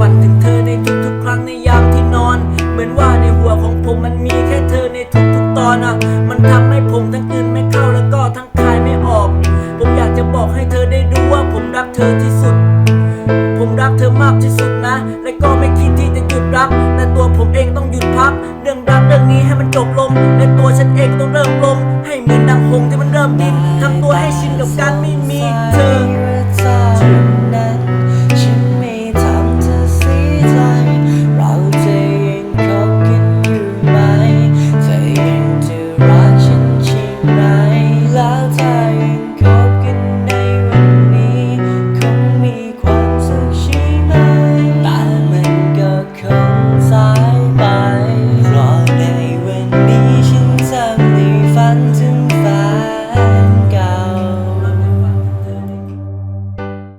ฝันถึงเธอในทุกๆครั้งในยามที่นอน เหมือนว่าในหัวของผมมันมีแค่เธอในทุกๆตอนอะ มันทำให้ผมทั้งอื่นไม่เข้าแล้วก็ทั้งคายไม่ออก ผมอยากจะบอกให้เธอได้รู้ว่าผมรักเธอที่สุด ผมรักเธอมากที่สุดนะ และก็ไม่คิดที่จะหยุดรัก แต่ตัวผมเองต้องหยุดพัก เรื่องรักเรื่องนี้ให้มันจบลง และตัวฉันเองต้องเริ่มลมให้เหมือนนางหงที่มันเริ่มดิ้นทำตัวให้ชินกับการไม่มีเธอ